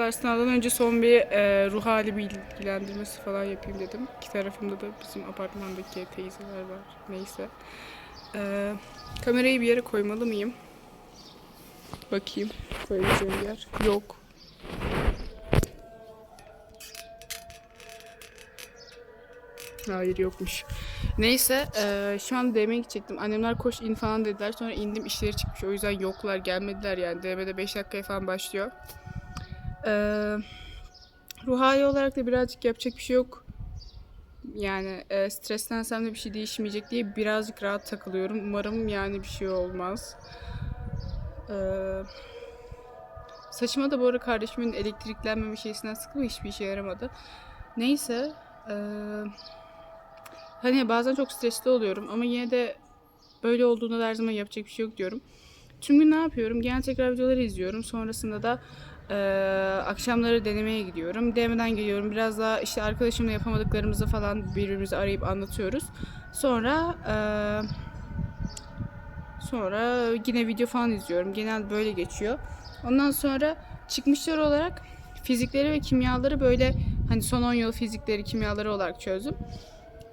Sınavdan önce son bir e, ruh hali bilgilendirmesi falan yapayım dedim. İki tarafımda da bizim apartmandaki teyzeler var. Neyse. E, kamerayı bir yere koymalı mıyım? Bakayım. Koyabileceğim yer. Yok. Hayır yokmuş. Neyse e, şu an DM'ye gidecektim. Annemler koş in falan dediler. Sonra indim işleri çıkmış. O yüzden yoklar gelmediler yani. DM'de 5 dakikaya falan başlıyor. Eee ruh hali olarak da birazcık yapacak bir şey yok. Yani e, streslensem de bir şey değişmeyecek diye birazcık rahat takılıyorum. Umarım yani bir şey olmaz. Eee saçıma da bu arada kardeşimin elektriklenmeme şeysinden sıkıldı hiçbir işe yaramadı. Neyse. eee, hani bazen çok stresli oluyorum ama yine de böyle olduğunda da her zaman yapacak bir şey yok diyorum. Gün ne yapıyorum? Genel tekrar videoları izliyorum. Sonrasında da eee, akşamları denemeye gidiyorum. DM'den geliyorum. Biraz daha işte arkadaşımla yapamadıklarımızı falan birbirimizi arayıp anlatıyoruz. Sonra eee, sonra yine video falan izliyorum. Genel böyle geçiyor. Ondan sonra çıkmışlar olarak fizikleri ve kimyaları böyle hani son 10 yıl fizikleri, kimyaları olarak çözdüm.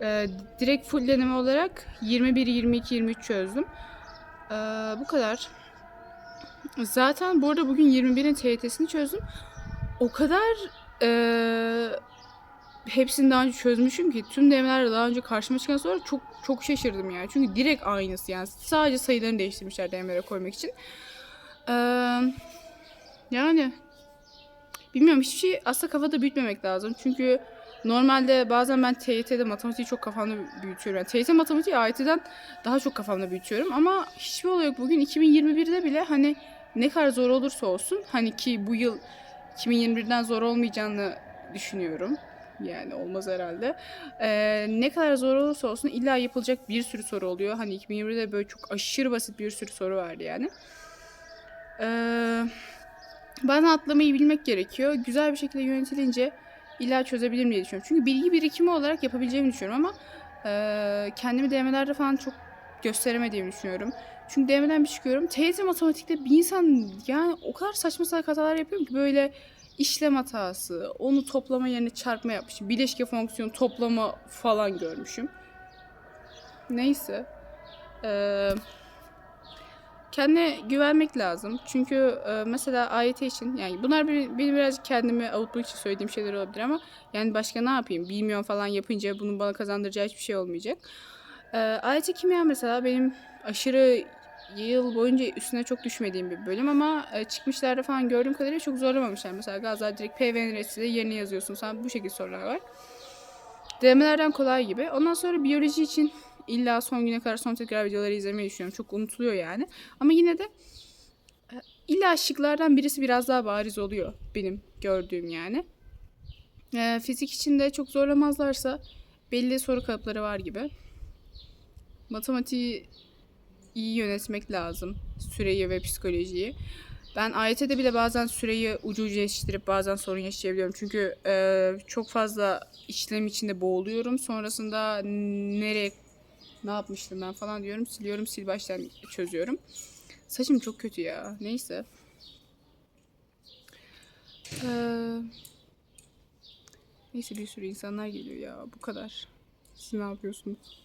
Eee, direkt full deneme olarak 21, 22, 23 çözdüm. Eee, bu kadar. Zaten bu arada bugün 21'in TYT'sini çözdüm. O kadar eee hepsini daha önce çözmüşüm ki tüm denemeler daha önce karşıma çıkan sonra çok çok şaşırdım yani. Çünkü direkt aynısı yani. Sadece sayılarını değiştirmişler denemelere koymak için. Eee, yani bilmiyorum hiçbir şey aslında kafada büyütmemek lazım. Çünkü normalde bazen ben TYT'de matematiği çok kafamda büyütüyorum. Yani TYT matematiği AYT'den daha çok kafamda büyütüyorum. Ama hiçbir olay yok. Bugün 2021'de bile hani ne kadar zor olursa olsun hani ki bu yıl 2021'den zor olmayacağını düşünüyorum. Yani olmaz herhalde. Ee, ne kadar zor olursa olsun illa yapılacak bir sürü soru oluyor. Hani 2020'de böyle çok aşırı basit bir sürü soru vardı yani. Ee, bazen atlamayı bilmek gerekiyor. Güzel bir şekilde yönetilince illa çözebilirim diye düşünüyorum. Çünkü bilgi birikimi olarak yapabileceğimi düşünüyorum ama e, kendimi DM'lerde falan çok gösteremediğimi düşünüyorum. Çünkü DM'den bir çıkıyorum. TYT matematikte bir insan yani o kadar saçma salak hatalar yapıyorum ki böyle işlem hatası, onu toplama yerine çarpma yapmışım. Bileşke fonksiyonu toplama falan görmüşüm. Neyse. Eee kendine güvenmek lazım. Çünkü e, mesela AYT için yani bunlar bir- benim birazcık kendimi avutmak için söylediğim şeyler olabilir ama yani başka ne yapayım? Bilmiyorum falan yapınca bunun bana kazandıracağı hiçbir şey olmayacak. E, AYT kimya mesela benim aşırı yıl boyunca üstüne çok düşmediğim bir bölüm ama e, çıkmışlarda falan gördüğüm kadarıyla çok zorlamamışlar. Mesela Gazel direkt PVN resmiyle yerine yazıyorsun. Sen bu şekilde sorular var. Denemelerden kolay gibi. Ondan sonra biyoloji için illa son güne kadar son tekrar videoları izlemeyi düşünüyorum. Çok unutuluyor yani. Ama yine de e, illa şıklardan birisi biraz daha bariz oluyor benim gördüğüm yani. E, fizik için de çok zorlamazlarsa belli soru kalıpları var gibi. Matematiği iyi yönetmek lazım. Süreyi ve psikolojiyi. Ben AYT'de bile bazen süreyi ucu ucu yetiştirip bazen sorun yaşayabiliyorum. Çünkü e, çok fazla işlem içinde boğuluyorum. Sonrasında nereye ne yapmıştım ben falan diyorum. Siliyorum, sil baştan çözüyorum. Saçım çok kötü ya. Neyse. Ee, neyse bir sürü insanlar geliyor ya. Bu kadar. Siz ne yapıyorsunuz?